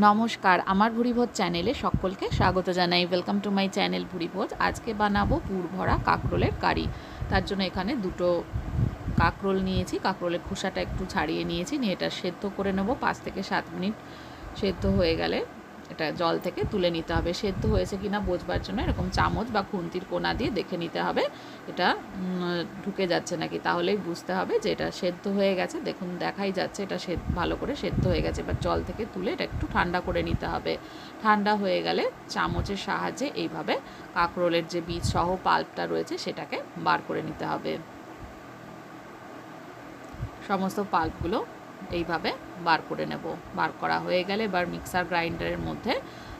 নমস্কার, আমার ভুরিভোজ চ্যানেলে সকলকে স্বাগত জানাই। Welcome to my channel Bhuribhoj. আজকে বানাবো পুর ভরা কাঁকরোলের কারি। তার জন্য এখানে দুটো কাঁকরোল নিয়েছি। কাঁকরোলের খোসাটা একটু ছাড়িয়ে নিয়েছি। নিয়ে এটা সেদ্ধ করে নেব। পাঁচ থেকে সাত মিনিট সেদ্ধ হয়ে গেলে এটা জল থেকে তুলে নিতে হবে। সেদ্ধ হয়েছে কি না বোঝবার জন্য এরকম চামচ বা খুন্তির কোনা দিয়ে দেখে নিতে হবে। এটা ঢুকে যাচ্ছে নাকি? তাহলেই বুঝতে হবে যে এটা সেদ্ধ হয়ে গেছে। দেখুন, দেখাই যাচ্ছে এটা ভালো করে সেদ্ধ হয়ে গেছে। এবার জল থেকে তুলে এটা একটু ঠান্ডা করে নিতে হবে। ঠান্ডা হয়ে গেলে চামচের সাহায্যে এইভাবে কাঁকরোলের যে বীজ সহ পাল্পটা রয়েছে সেটাকে বার করে নিতে হবে। সমস্ত পাল্পগুলো এইভাবে বার করে নেব। বার করা হয়ে গেলে এবার মিক্সার গ্রাইন্ডারের মধ্যে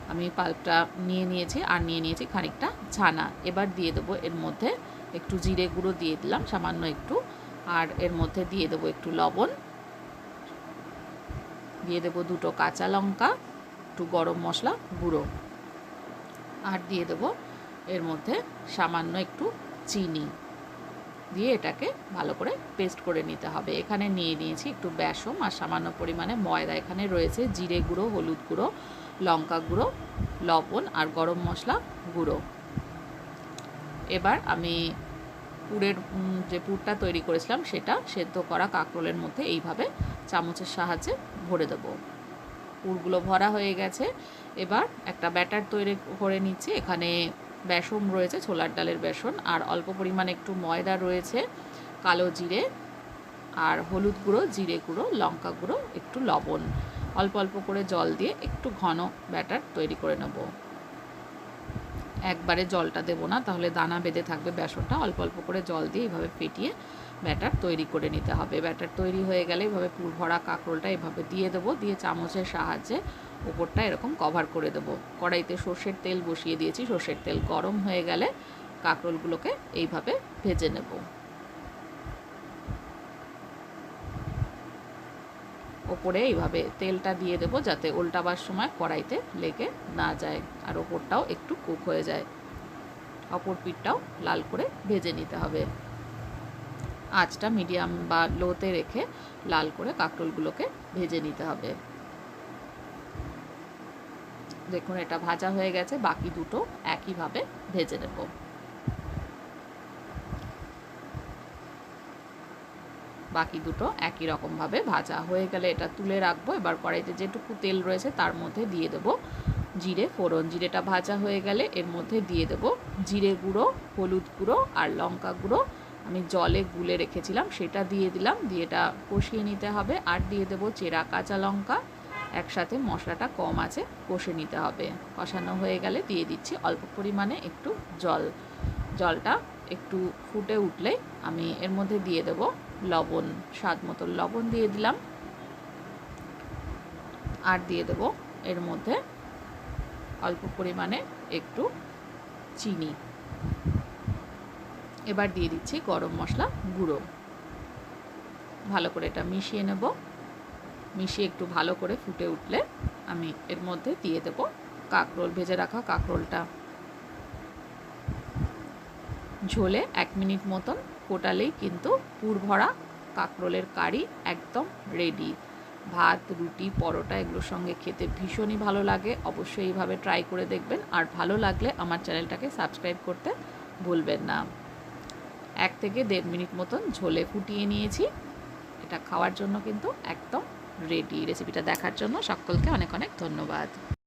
আমি পাল্পটা নিয়ে নিয়েছি আর নিয়ে নিয়েছি খানিকটা ছানা। এবার দিয়ে দেবো এর মধ্যে একটু জিরে গুঁড়ো দিয়ে দিলাম, সামান্য একটু। আর এর মধ্যে দিয়ে দেবো একটু লবণ। দিয়ে দেবো দুটো কাঁচা লঙ্কা, একটু গরম মশলা, গুঁড়ো। আর দিয়ে দেবো এর মধ্যে সামান্য একটু চিনি। দিয়ে এটাকে ভালো করে পেস্ট করে নিতে হবে। এখানে নিয়ে নিয়েছি একটু বেসম আর সামান্য পরিমাণে ময়দা। এখানে রয়েছে জিরে গুঁড়ো, হলুদ গুঁড়ো, লঙ্কা গুঁড়ো, লবণ আর গরম মশলা গুঁড়ো। এবার আমি পুরের যে পুরটা তৈরি করেছিলাম সেটা সেদ্ধ করা কাঁকরোলের মধ্যে এইভাবে চামচের সাহায্যে ভরে দেবো। পুরগুলো ভরা হয়ে গেছে। এবার একটা ব্যাটার তৈরি করে নিচ্ছি। এখানে বেসন রয়েছে, ছোলার ডালের বেসন, আর অল্প পরিমাণে একটু ময়দা রয়েছে, কালো জিরে, আর হলুদ গুঁড়ো, জিরে গুঁড়ো, লঙ্কা গুঁড়ো, একটু লবণ। অল্প অল্প করে জল দিয়ে একটু ঘন ব্যাটার তৈরি করে নেব। একবারে জলটা দেবো না, তাহলে দানা বেঁধে থাকবে বেসনটা। অল্প অল্প করে জল দিয়ে এইভাবে ফেটিয়ে ব্যাটার তৈরি করে নিতে হবে। ব্যাটার তৈরি হয়ে গেলে এভাবে পুর ভরা কাঁকরোলটা এভাবে দিয়ে দেবো, দিয়ে চামচের সাহায্যে ওপরটা এরকম কভার করে দেবো। কড়াইতে সর্ষের তেল বসিয়ে দিয়েছি, সর্ষের তেল গরম হয়ে গেলে কাঁকরোলগুলোকে এইভাবে ভেজে নেব। ওপরে এইভাবে তেলটা দিয়ে দেবো যাতে উল্টাবার সময় কড়াইতে লেগে না যায় আর ওপরটাও একটু কুক হয়ে যায়। অপর পিঠটাও লাল করে ভেজে নিতে হবে। আঁচটা মিডিয়াম বা লোতে রেখে লাল করে কাঁকরোলগুলোকে ভেজে নিতে হবে। দেখুন, এটা ভাজা হয়ে গেছে, বাকি দুটো একইভাবে ভেজে নেব। বাকি দুটো একই রকমভাবে ভাজা হয়ে গেলে এটা তুলে রাখব। এবার কড়াইতে যেটুকু তেল রয়েছে, তার মধ্যে দিয়ে দেব জিরে, ফোড়ন। জিরেটা ভাজা হয়ে গেলে এর মধ্যে দিয়ে দেব জিরে গুঁড়ো, হলুদ গুঁড়ো আর লঙ্কা গুঁড়ো। আমি জলে গুলে রেখেছিলাম, সেটা দিয়ে দিলাম, দিয়ে এটা কষিয়ে নিতে হবে। আর দিয়ে দেবো চেরা কাঁচা লঙ্কা। একসাথে মশলাটা কম আছে, কষে নিতে হবে। কষানো হয়ে গেলে দিয়ে দিচ্ছি অল্প পরিমাণে একটু জল। জলটা একটু ফুটে উঠলে আমি এর মধ্যে দিয়ে দেব লবণ, স্বাদ মতো লবণ দিয়ে দিলাম। আর দিয়ে দেব এর মধ্যে অল্প পরিমাণে একটু চিনি। এবার দিয়ে দিচ্ছি গরম মশলা গুঁড়ো। ভালো করে এটা মিশিয়ে নেব। মিশিয়ে একটু ভালো করে ফুটে উঠলে আমি এর মধ্যে দিয়ে দেব কাঁকরোল, ভেজে রাখা কাঁকরোলটা। ঝোলে এক মিনিট মতন ফোটালেই কিন্তু পুর ভরা কাঁকরোলের কারি একদম রেডি ভাত, রুটি, পরোটা এগুলোর সঙ্গে খেতে ভীষণই ভালো লাগে। অবশ্যই এইভাবে ট্রাই করে দেখবেন। আর ভালো লাগলে আমার চ্যানেলটাকে সাবস্ক্রাইব করতে ভুলবেন না। এক থেকে দেড় মিনিট মতন ঝোলে ফুটিয়ে নিয়েছি। এটা খাওয়ার জন্য কিন্তু একদম রেডি রেসিপিটা দেখার জন্য সকলকে অনেক অনেক ধন্যবাদ।